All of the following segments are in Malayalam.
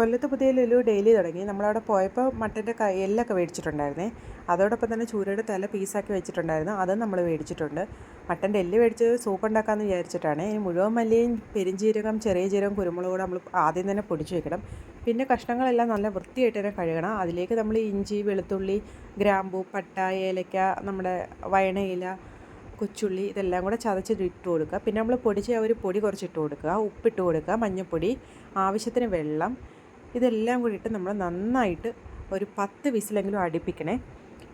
കൊല്ലത്ത് പുതിയ ലുലു ഡെയിലി തുടങ്ങി. നമ്മളവിടെ പോയപ്പോൾ മട്ടന്റെ കയ്യിലൊക്കെ മേടിച്ചിട്ടുണ്ടായിരുന്നേ. അതോടൊപ്പം തന്നെ ചൂരയുടെ തല പീസാക്കി വെച്ചിട്ടുണ്ടായിരുന്നു. അതും നമ്മൾ മേടിച്ചിട്ടുണ്ട്. മട്ടന്റെ എല്ല് മേടിച്ച് സൂപ്പ് ഉണ്ടാക്കാമെന്ന് വിചാരിച്ചിട്ടാണ്. ഇനി മുഴുവൻ മല്ലിയും പെരിഞ്ചീരകം ചെറിയ ജീരകം കുരുമുളക് കൂടെ നമ്മൾ ആദ്യം തന്നെ പൊടിച്ച് വെക്കണം. പിന്നെ കഷ്ണങ്ങളെല്ലാം നല്ല വൃത്തിയായിട്ട് തന്നെ കഴുകണം. അതിലേക്ക് നമ്മൾ ഇഞ്ചി വെളുത്തുള്ളി ഗ്രാമ്പൂ പട്ട ഏലക്ക നമ്മുടെ വയണയില കൊച്ചുള്ളി ഇതെല്ലാം കൂടെ ചതച്ചിട്ട് ഇട്ട് കൊടുക്കുക. പിന്നെ നമ്മൾ പൊടിച്ച് ഒരു പൊടി കുറച്ചിട്ട് കൊടുക്കുക. ഉപ്പിട്ട് കൊടുക്കുക. മഞ്ഞൾപ്പൊടി ആവശ്യത്തിന് വെള്ളം ഇതെല്ലാം കൂടിയിട്ട് നമ്മൾ നന്നായിട്ട് ഒരു പത്ത് വിസിലെങ്കിലും അടുപ്പിക്കണേ.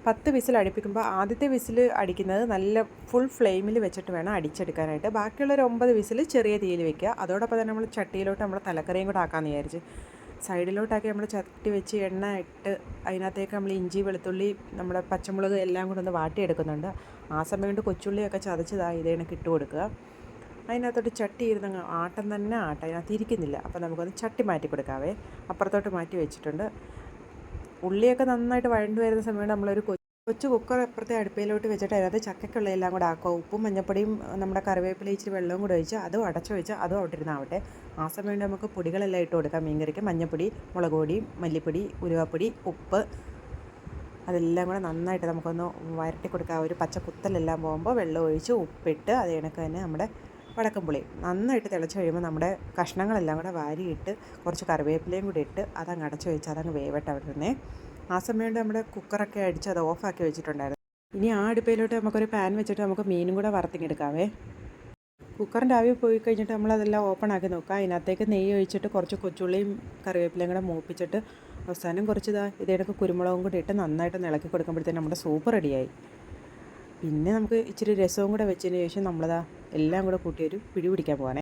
പത്ത് വിസിൽ അടുപ്പിക്കുമ്പോൾ ആദ്യത്തെ വിസിൽ അടിക്കുന്നത് നല്ല ഫുൾ ഫ്ലെയിമിൽ വെച്ചിട്ട് വേണം അടിച്ചെടുക്കാനായിട്ട്. ബാക്കിയുള്ള ഒരു ഒമ്പത് വിസിൽ ചെറിയ തീയിൽ വെക്കുക. അതോടൊപ്പം തന്നെ നമ്മൾ ചട്ടിയിലോട്ട് നമ്മൾ തലക്കറിയും കൂടെ ആക്കാമെന്ന് വിചാരിച്ച്. സൈഡിലോട്ടാക്കി നമ്മൾ ചട്ടി വെച്ച് എണ്ണ ഇട്ട് അതിനകത്തേക്ക് നമ്മൾ ഇഞ്ചി വെളുത്തുള്ളി നമ്മുടെ പച്ചമുളക് എല്ലാം കൂടെ ഒന്ന് വാട്ടിയെടുക്കുന്നുണ്ട്. ആ സമയം കൊണ്ട് കൊച്ചുള്ളിയൊക്കെ ചതച്ചതായി ഇതേണക്ക് ഇട്ട് കൊടുക്കുക. അതിനകത്തോട്ട് ചട്ടി ഇരുന്ന് ആട്ടം തന്നെ ആട്ടം. അതിനകത്ത് ഇരിക്കുന്നില്ല. അപ്പോൾ നമുക്കൊന്ന് ചട്ടി മാറ്റി കൊടുക്കാവേ. അപ്പുറത്തോട്ട് മാറ്റി വെച്ചിട്ടുണ്ട്. ഉള്ളിയൊക്കെ നന്നായിട്ട് വഴണ്ടു വരുന്ന സമയത്ത് നമ്മളൊരു കൊച്ചു കുക്കർ അപ്പുറത്തെ അടുപ്പയിലോട്ട് വെച്ചിട്ട് അതിനകത്ത് ചക്കയ്ക്കുള്ള എല്ലാം കൂടെ ആക്കുക. ഉപ്പും മഞ്ഞപ്പൊടിയും നമ്മുടെ കറിവേപ്പില ഇച്ചിരി വെള്ളവും കൂടെ ഒഴിച്ച് അതും അടച്ചു വെച്ച് അതും അവിടെ ഇരുന്നാവട്ടെ. ആ സമയം നമുക്ക് പൊടികളെല്ലാം ഇട്ട് കൊടുക്കാം. മീൻകറിക്ക് മഞ്ഞപ്പൊടി മുളക് പൊടി മല്ലിപ്പൊടി ഉലുവാപ്പൊടി ഉപ്പ്. അതെല്ലാം കൂടെ നന്നായിട്ട് നമുക്കൊന്ന് വരട്ടി കൊടുക്കാം. ഒരു പച്ച കുത്തലെല്ലാം പോകുമ്പോൾ വെള്ളം ഒഴിച്ച് ഉപ്പിട്ട് അത് കണക്ക് തന്നെ നമ്മുടെ വടക്കംപുളി നന്നായിട്ട് തിളച്ച് കഴിയുമ്പോൾ നമ്മുടെ കഷ്ണങ്ങളെല്ലാം കൂടെ വാരിയിട്ട് കുറച്ച് കറിവേപ്പിലയും കൂടി ഇട്ട് അതങ്ങ് അടച്ചു വെച്ച് അതങ്ങ് വേവട്ടെ അവിടെ നിന്നേ ആ സമയം കൊണ്ട് നമ്മുടെ കുക്കറൊക്കെ അടിച്ച് അത് ഓഫാക്കി വെച്ചിട്ടുണ്ടായിരുന്നു. ഇനി ആ അടുപ്പയിലോട്ട് നമുക്കൊരു പാൻ വെച്ചിട്ട് നമുക്ക് മീനും കൂടെ വറുത്തിങ്ങെടുക്കാവേ കുക്കറിന്റെ ആവി പോയി കഴിഞ്ഞിട്ട് നമ്മളതെല്ലാം ഓപ്പൺ ആക്കി നോക്കുക. അതിനകത്തേക്ക് നെയ്യ് ഒഴിച്ചിട്ട് കുറച്ച് കൊച്ചുള്ളിയും കറിവേപ്പിലയും കൂടെ മൂപ്പിച്ചിട്ട് അവസാനം കുറച്ച് ഇതാ ഇതേടൊക്കെ കുരുമുളകും കൂടി ഇട്ട് നന്നായിട്ട് ഇളക്കി കൊടുക്കുമ്പോഴത്തേനും നമ്മുടെ സൂപ്പ് റെഡിയായി പിന്നെ നമുക്ക് ഇച്ചിരി രസവും കൂടെ വെച്ചതിന് ശേഷം നമ്മളതാ എല്ലാം കൂടെ കൂട്ടി ഒരു പിടി പിടിക്കാൻ പോകാനേ